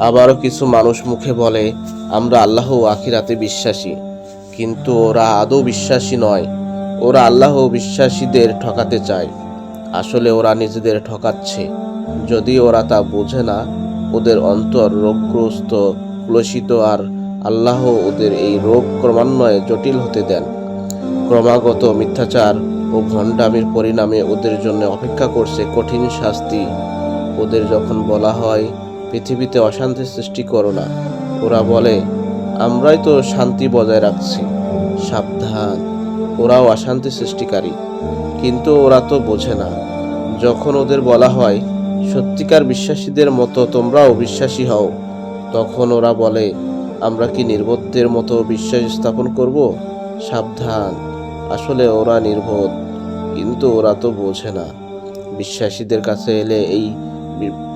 আবারও কিছু মানুষ মুখে বলে, আমরা আল্লাহ আখিরাতে বিশ্বাসী। কিন্তু ওরা আদৌ বিশ্বাসী নয়। ওরা আল্লাহ বিশ্বাসীদের ঠকাতে চায়। আসলে ওরা নিজেদের ঠকাচ্ছে। যদি ওরা তা বোঝে না, ওদের অন্তর রোগগ্রস্ত ক্লসিত আর আল্লাহ ওদের এই রোগ ক্রমান্বয়ে জটিল হতে দেন। ক্রমাগত মিথ্যাচার ও ভণ্ডামির পরিণামে ওদের জন্য অপেক্ষা করছে কঠিন শাস্তি। ওদের যখন বলা হয় পৃথিবীতে অশান্তি সৃষ্টি করো না। ওরা বলে, আমরাই তো শান্তি বজায় রাখছি। সাবধান। ওরাও অশান্তি সৃষ্টিকারী। কিন্তু ওরা তো বোঝে না। যখন ওদের বলা হয়, সত্যিকার বিশ্বাসীদের মতো তোমরাও বিশ্বাসী হও, তখন ওরা বলে, আমরা কি নির্বোধদের মতো বিশ্বাস স্থাপন করব? সাবধান। আসলে ওরা নির্বোধ। কিন্তু ওরা তো বোঝে না। বিশ্বাসীদের কাছে এলে এই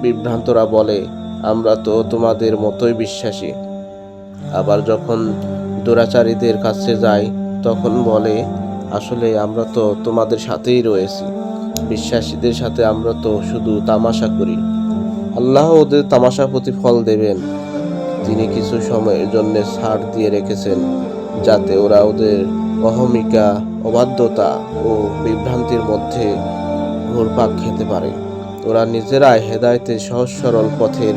বিভ্রান্তরা বলে আমরা তো তোমাদের মতোই বিশ্বাসী। আবার যখন দুরাচারীদের কাছে যাই, তখন বলে, আসলে আমরা তো তোমাদের সাথেই রয়েছি। বিশ্বাসীদের সাথে আমরা তো শুধু তামাশা করি। আল্লাহ ওদের তামাশা প্রতিফল দেবেন। তিনি কিছু সময়ের জন্য ছাড় দিয়ে রেখেছেন, যাতে ওরা ওদের অহমিকা, অবাধ্যতা ও বিভ্রান্তির মধ্যে ঘুরপাক খেতে পারে। ওরা নিজেরাই হেদায়েতে সহজ সরল পথের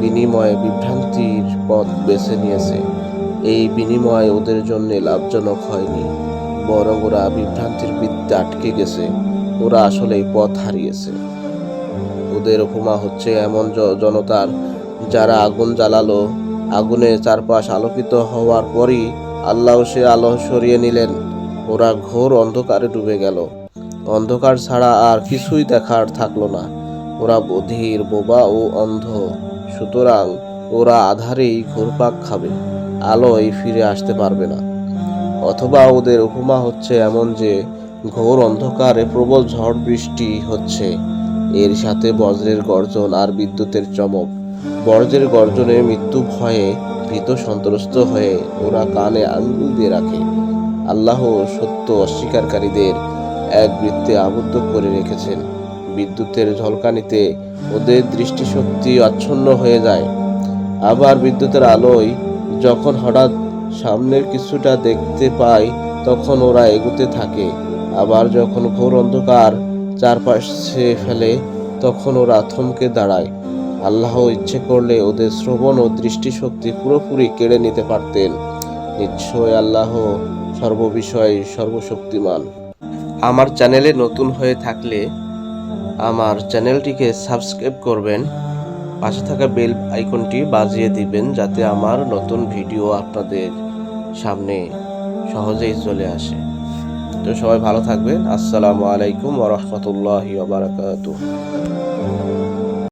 বিনিময়ে বিভ্রান্তির পথ বেছে নিয়েছে। এই বিনিময় ওদের জন্য লাভজনক হয়নি, বরং ওরা বিভ্রান্তির বৃত্তে আটকে গেছে। ওরা আসলে পথ হারিয়েছে। ওদের উপমা হচ্ছে এমন জনতার যারা আগুন জ্বালালো, আগুনে চারপাশ আলোকিত হওয়ার পরই আল্লাহ সে আলো সরিয়ে নিলেন। ওরা ঘোর অন্ধকারে ডুবে গেল। অন্ধকার ছাড়া আর কিছুই দেখার থাকল না। ওরা বধির, বোবা ও অন্ধ। সুতরাং ওরা আধারেই ঘুরপাক খাবে, আলোয় ফিরে আসতে পারবে না। অথবা ওদের উপমা হচ্ছে এমন যে, ঘোর অন্ধকারে প্রবল ঝড় বৃষ্টি হচ্ছে। এর সাথে বজ্রের গর্জন আর বিদ্যুতের চমক। বজ্রের গর্জনে মৃত্যু ভয়ে ভীত সন্ত্রস্ত হয়ে ওরা কানে আঙ্গুল দিয়ে রাখে। আল্লাহ সত্য অস্বীকারীদের এক বৃত্তে আবদ্ধ করে রেখেছেন। বিদ্যুতের ঝলকানিতে ওদের দৃষ্টিশক্তি আচ্ছন্ন হয়ে যায়। আবার বিদ্যুতের আলোয় যখন হঠাৎ সামনের কিছুটা দেখতে পায় তখন ওরা এগুতে থাকে। আবার যখন ঘোর অন্ধকার চারপাশে ফেলে, তখন ওরা থমকে দাঁড়ায়। আল্লাহ ইচ্ছে করলে ওদের শ্রবণ ও দৃষ্টিশক্তি পুরোপুরি কেড়ে নিতে পারতেন। নিশ্চয় আল্লাহ সর্ববিষয়ে সর্বশক্তিমান। আমার চ্যানেলে নতুন হয়ে থাকলে আমার চ্যানেলটিকে সাবস্ক্রাইব করবেন, পাশে থাকা বেল আইকনটি বাজিয়ে দিবেন যাতে আমার নতুন ভিডিও আপনাদের সামনে সহজেই চলে আসে। তো সবাই ভালো থাকবেন। আসসালামু আলাইকুম ওরহমতুল্লাহ ওবারাকাতুহ